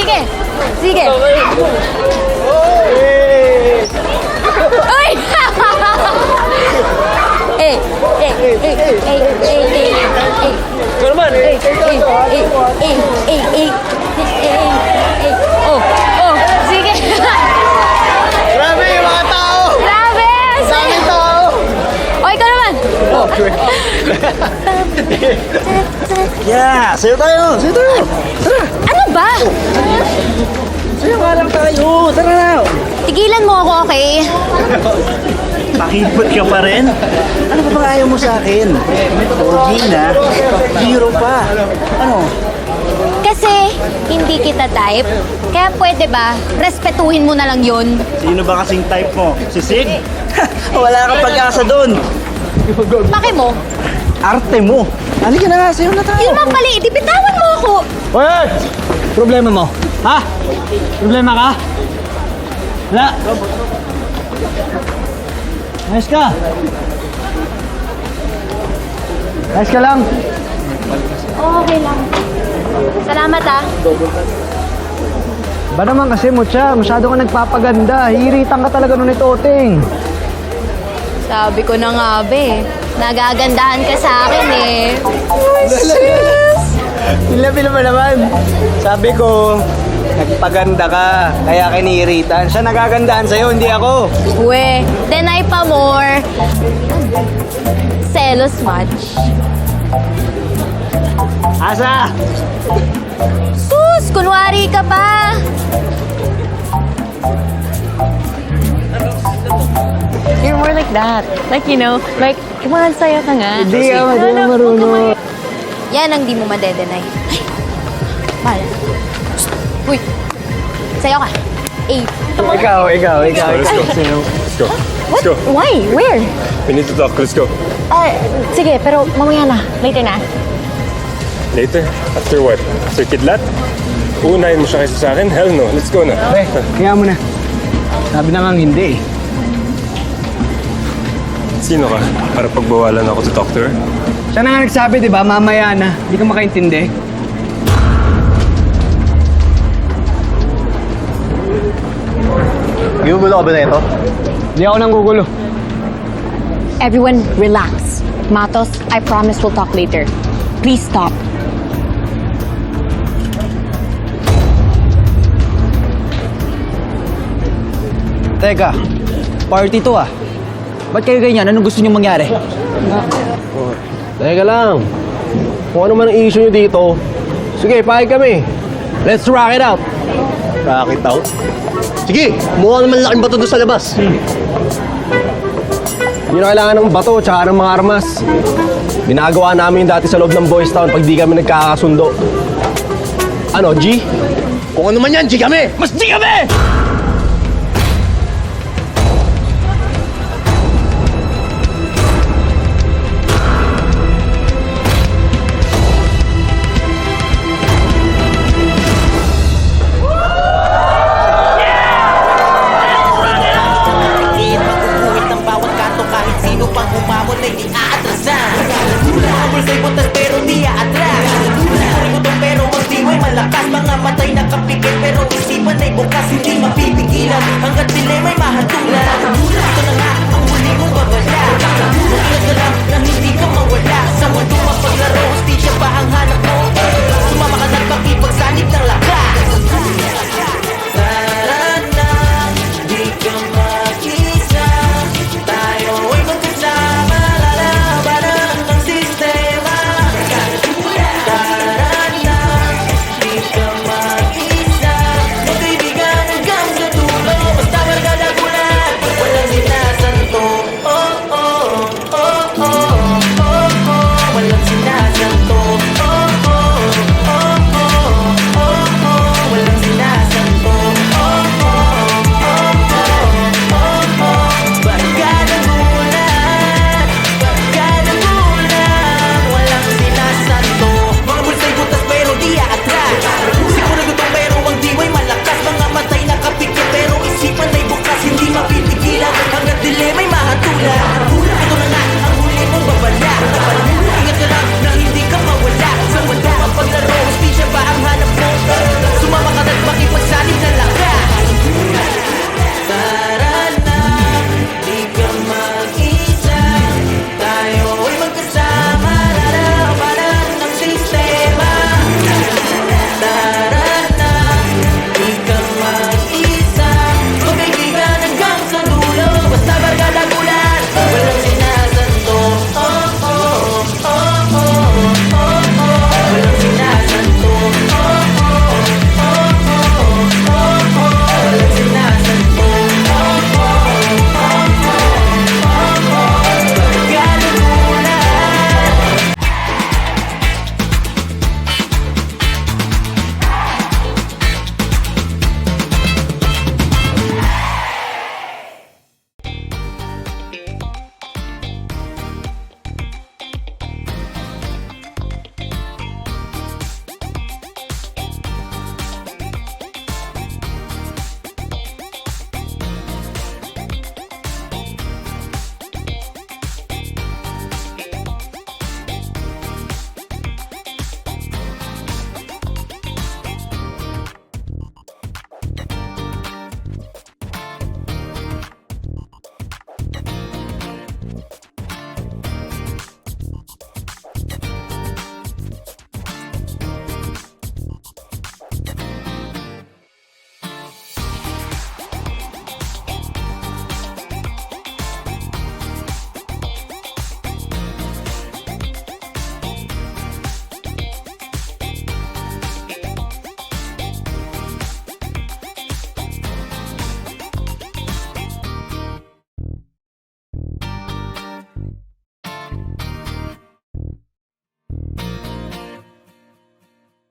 Sige. Sige. Uy! eh, eh, eh, eh, eh, eh, eh, eh. Naman, eh. Eh, eh, eh, eh, eh, eh, eh, eh. Oh, oh, sige. Grabe yung mga tao! Grabe! Daming tao! O, ikaw naman. Oh. Yeah! Sayo tayo! Sayo tayo! Tara! Ano ba? Sayo nga lang tayo! Tara na! Tigilan mo ako, okay? Pakipot ka pa rin? Ano ba bang ayaw mo sa akin? Pogi na, hero pa. Ano? Kasi hindi kita type. Kaya pwede ba, respetuhin mo na lang yun. Sino ba kasing type mo? Si Sig? Wala kang pag-asa doon. Pake mo. Arte mo. Halika na nga, sayo na tayo. Yun ang mali, di bitawan ako. Hoy! Problema mo? Ha? Problema ka? Wala. Ayos ka. Ayos ka lang. Okay lang. Salamat ah. Ba naman kasi, Mucha, masyado ka nagpapaganda. Hihiritan ka talaga nun ito, Oting. Sabi ko na nga, be. Nagagandahan ka sa akin eh. Ilabi naman naman. Sabi ko, nagpaganda ka, kaya kiniritan. Siya nagagandahan sa'yo, hindi ako. We, deny pa more. Selos much. Asa? Sus, kunwari ka pa. You're more like that. Like, you know, like, come on, sayo ka nga. Hindi ka, hindi ka marunong. Yan ang di mo madedenay. Ay, bala. Uy, sayo ka. Eh, Ikaw, ikaw, ikaw. Let's go. ikaw. Let's go. Let's go. Why? Where? We need to talk. Let's go. Ah, sige, pero mamaya na. Later na. Later? After what? After kidlat? Uunahin mo siya kaysa sa akin? Hell no. Let's go na. Eh, kaya mo na. Sabi na nga hindi eh. Sino ka? Para pagbawalan ako to talk to her? Siya na nga nagsabi, di ba? Mamaya na. Hindi ka makaintindi. Ginugulo ka ba na ito? Hindi ako nanggugulo. Everyone, relax. Matos, I promise we'll talk later. Please stop. Teka, party to ah. Ba't kayo ganyan? Anong gusto nyo mangyari? Teka lang. Kung ano man ang issue nyo dito, sige, pahig kami. Let's rock it out. Rock it out. Sige, mukha naman laking bato doon sa labas. Hindi na kailangan ng bato tsaka ng mga armas. Binagawa namin dati sa loob ng Boys Town pag di kami nagkakasundo. Ano, G? Kung ano man yan, G kami! Mas G kami!